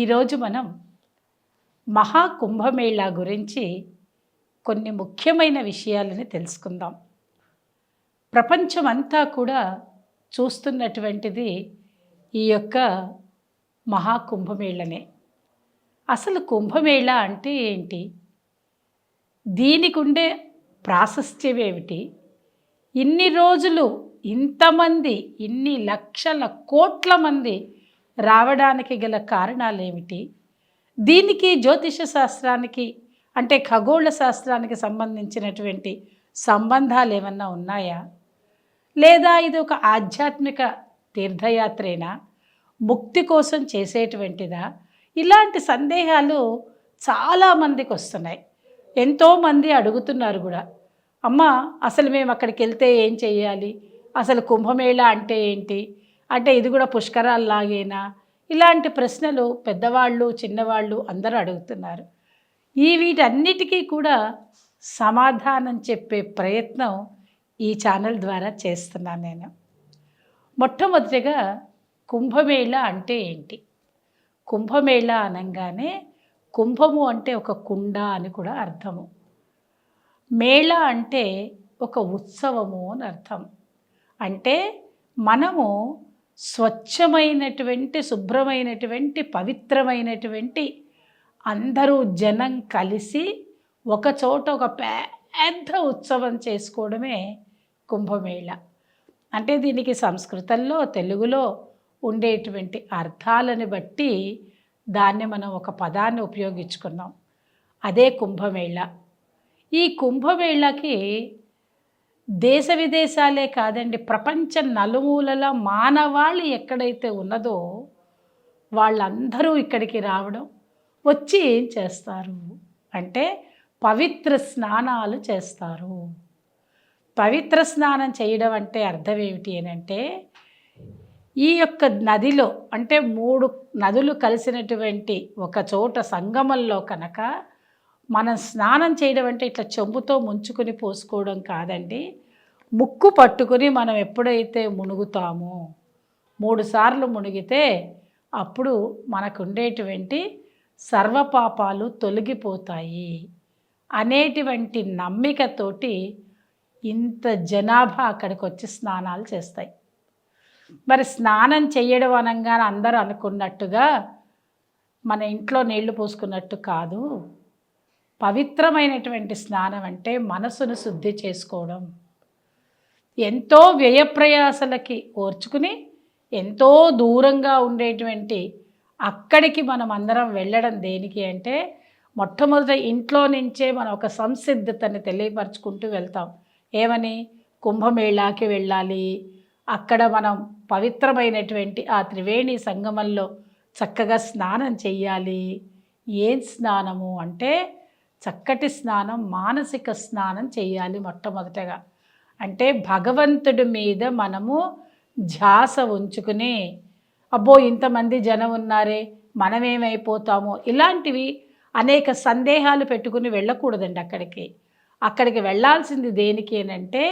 ఈరోజు మనం మహాకుంభమేళా గురించి కొన్ని ముఖ్యమైన విషయాలని తెలుసుకుందాం. ప్రపంచమంతా కూడా చూస్తున్నటువంటిది ఈ యొక్క మహాకుంభమేళనే. అసలు కుంభమేళ అంటే ఏంటి? దీనికి ఉండే ప్రాశస్త్యం ఏమిటి ఇన్ని రోజులు ఇంతమంది ఇన్ని లక్షల కోట్ల మంది రావడానికి గల కారణాలు ఏమిటి దీనికి జ్యోతిష శాస్త్రానికి అంటే ఖగోళ శాస్త్రానికి సంబంధించినటువంటి సంబంధాలు ఏమన్నా ఉన్నాయా? లేదా ఇది ఒక ఆధ్యాత్మిక తీర్థయాత్రేనా? ముక్తి కోసం చేసేటువంటిదా? ఇలాంటి సందేహాలు చాలామందికి వస్తున్నాయి. ఎంతోమంది అడుగుతున్నారు కూడా. అమ్మ అసలు మేము అక్కడికి వెళ్తే ఏం చేయాలి అసలు కుంభమేళ అంటే ఏంటి? అంటే ఇది కూడా పుష్కరాల్లాగేనా? ఇలాంటి ప్రశ్నలు పెద్దవాళ్ళు చిన్నవాళ్ళు అందరూ అడుగుతున్నారు. ఈ వీటన్నిటికీ కూడా సమాధానం చెప్పే ప్రయత్నం ఈ ఛానల్ ద్వారా చేస్తున్నాను నేను. మొట్టమొదటిగా కుంభమేళ అంటే ఏంటి? కుంభమేళ అనగానే కుంభము అంటే ఒక కుండ అని కూడా అర్థము. మేళ అంటే ఒక ఉత్సవము అని అర్థం. అంటే మనము స్వచ్ఛమైనటువంటి శుభ్రమైనటువంటి పవిత్రమైనటువంటి అందరూ జనం కలిసి ఒక చోట ఒక పెద్ద ఉత్సవం చేసుకోవడమే కుంభమేళ. అంటే దీనికి సంస్కృతంలో తెలుగులో ఉండేటువంటి అర్థాలను బట్టి దాన్ని మనం ఒక పదాన్ని ఉపయోగించుకున్నాం. అదే కుంభమేళ. ఈ కుంభమేళకి దేశ విదేశాలే కాదండి ప్రపంచ నలుమూలల మానవాళి ఎక్కడైతే ఉన్నదో వాళ్ళందరూ ఇక్కడికి రావడం వచ్చి ఏం చేస్తారు అంటే పవిత్ర స్నానాలు చేస్తారు. పవిత్ర స్నానం చేయడం అంటే అర్థం ఏమిటి అంటే ఈ యొక్క నదిలో అంటే మూడు నదులు కలిసినటువంటి ఒక చోట సంగమంలో కనుక మనం స్నానం చేయడం అంటే ఇట్లా చెంబుతో ముంచుకొని పోసుకోవడం కాదండి. ముక్కు పట్టుకుని మనం ఎప్పుడైతే మునుగుతామో మూడు సార్లు మునిగితే అప్పుడు మనకు ఉండేటువంటి సర్వపాపాలు తొలగిపోతాయి అనేటువంటి నమ్మికతోటి ఇంత జనాభా అక్కడికి వచ్చి స్నానాలు చేస్తాయి. మరి స్నానం చేయడం అనగానే అందరూ అనుకున్నట్టుగా మన ఇంట్లో నీళ్ళు పోసుకున్నట్టు కాదు. పవిత్రమైనటువంటి స్నానం అంటే మనసును శుద్ధి చేసుకోవడం. ఎంతో వ్యయప్రయాసలకి ఓర్చుకుని ఎంతో దూరంగా ఉండేటువంటి అక్కడికి మనం అందరం వెళ్ళడం దేనికి అంటే మొట్టమొదట ఇంట్లో నుంచే మనం ఒక సంసిద్ధతని తెలియపరచుకుంటూ వెళ్తాం. ఏమని? కుంభమేళాకి వెళ్ళాలి. అక్కడ మనం పవిత్రమైనటువంటి ఆ త్రివేణి సంగమంలో చక్కగా స్నానం చెయ్యాలి. ఏం స్నానము అంటే చక్కటి స్నానం మానసిక స్నానం చేయాలి మొట్టమొదటగా. అంటే భగవంతుడి మీద మనము ధ్యాస ఉంచుకుని అబ్బో ఇంతమంది జనం ఉన్నారే మనమేమైపోతామో ఇలాంటివి అనేక సందేహాలు పెట్టుకుని వెళ్ళకూడదండి అక్కడికి. అక్కడికి వెళ్ళాల్సింది దేనికి అంటే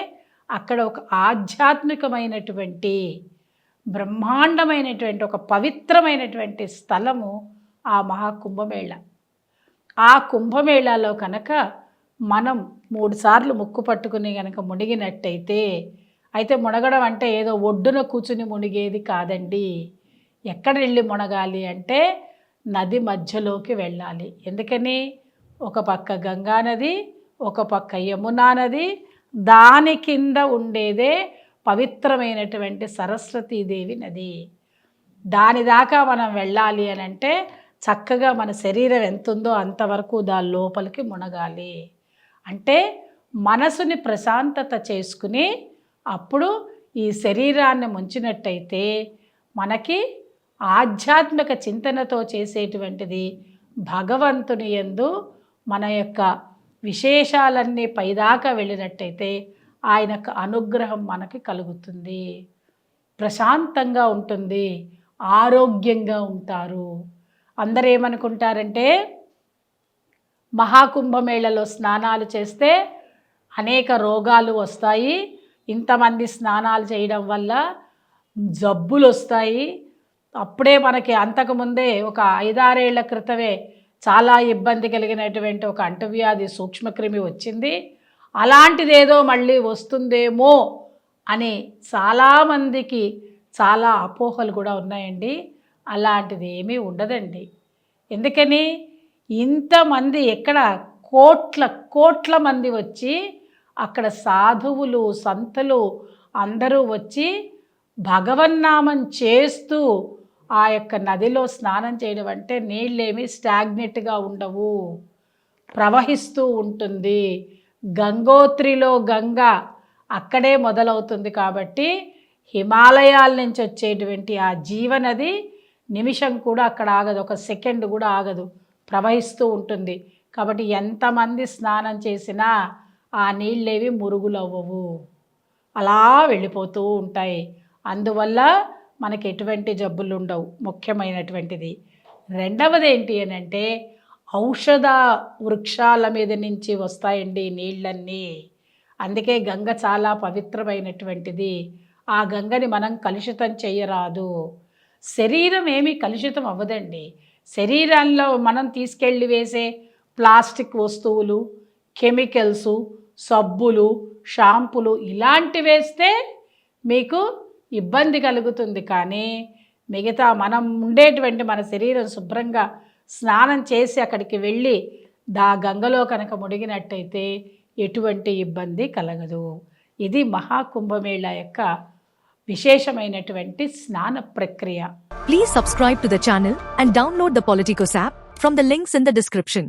అక్కడ ఒక ఆధ్యాత్మికమైనటువంటి బ్రహ్మాండమైనటువంటి ఒక పవిత్రమైనటువంటి స్థలము ఆ మహాకుంభమేళ. ఆ కుంభమేళాలో కనుక మనం మూడుసార్లు ముక్కు పట్టుకుని కనుక మునిగినట్టయితే అయితే మునగడం అంటే ఏదో ఒడ్డున కూర్చుని మునిగేది కాదండి. ఎక్కడ వెళ్ళి మునగాలి అంటే నది మధ్యలోకి వెళ్ళాలి. ఎందుకని? ఒక పక్క గంగా నది ఒక పక్క యమునా నది దాని కింద ఉండేదే పవిత్రమైనటువంటి సరస్వతీదేవి నది. దాని దాకా మనం వెళ్ళాలి అని అంటే చక్కగా మన శరీరం ఎంత ఉందో అంతవరకు దాని లోపలికి మునగాలి. అంటే మనసుని ప్రశాంతత చేసుకుని అప్పుడు ఈ శరీరాన్ని ముంచినట్టయితే మనకి ఆధ్యాత్మిక చింతనతో చేసేటువంటిది భగవంతుని ఎందు మన యొక్క విశేషాలన్నీ పైదాకా వెళ్ళినట్టయితే ఆయన అనుగ్రహం మనకి కలుగుతుంది. ప్రశాంతంగా ఉంటుంది. ఆరోగ్యంగా ఉంటారు. అందరూ ఏమనుకుంటారంటే మహాకుంభమేళలో స్నానాలు చేస్తే అనేక రోగాలు వస్తాయి. ఇంతమంది స్నానాలు చేయడం వల్ల జబ్బులు వస్తాయి అప్పుడే మనకి అంతకుముందే ఒక ఐదారేళ్ళ క్రితమే చాలా ఇబ్బంది కలిగినటువంటి ఒక అంటువ్యాధి సూక్ష్మక్రిమి వచ్చింది. అలాంటిదేదో మళ్ళీ వస్తుందేమో అని చాలామందికి చాలా అపోహలు కూడా ఉన్నాయండి. అలాంటిది ఏమీ ఉండదండి. ఎందుకని? ఇంతమంది ఎక్కడ కోట్ల కోట్ల మంది వచ్చి అక్కడ సాధువులు సంతలు అందరూ వచ్చి భగవన్నామం చేస్తూ ఆ యొక్క నదిలో స్నానం చేయడం అంటే నీళ్ళేమి స్టాగ్నెట్గా ఉండవు. ప్రవహిస్తూ ఉంటుంది. గంగోత్రిలో గంగ అక్కడే మొదలవుతుంది కాబట్టి హిమాలయాల నుంచి వచ్చేటువంటి ఆ జీవనది నిమిషం కూడా అక్కడ ఆగదు ఒక సెకండ్ కూడా ఆగదు ప్రవహిస్తూ ఉంటుంది. కాబట్టి ఎంతమంది స్నానం చేసినా ఆ నీళ్ళేవి మురుగులవ్వవు. అలా వెళ్ళిపోతూ ఉంటాయి. అందువల్ల మనకి ఎటువంటి జబ్బులు ఉండవు ముఖ్యమైనటువంటిది. రెండవది ఏంటి అని అంటే ఔషధ వృక్షాల మీద నుంచి వస్తాయండి నీళ్ళన్నీ. అందుకే గంగ చాలా పవిత్రమైనటువంటిది. ఆ గంగని మనం కలుషితం చేయరాదు. శరీరం ఏమీ కలుషితం అవ్వదండి. శరీరంలో మనం తీసుకెళ్ళి వేసే ప్లాస్టిక్ వస్తువులు కెమికల్స్ సబ్బులు షాంపులు ఇలాంటి వేస్తే మీకు ఇబ్బంది కలుగుతుంది. కానీ మిగతా మనం ఉండేటువంటి మన శరీరం శుభ్రంగా స్నానం చేసి అక్కడికి వెళ్ళి దా గంగలో కనుక ముడిగినట్టయితే ఎటువంటి ఇబ్బంది కలగదు. ఇది మహాకుంభమేళ యొక్క విశేషమైనటువంటి స్నాన ప్రక్రియ. Please subscribe to the channel and download the Politicos app from the links in the description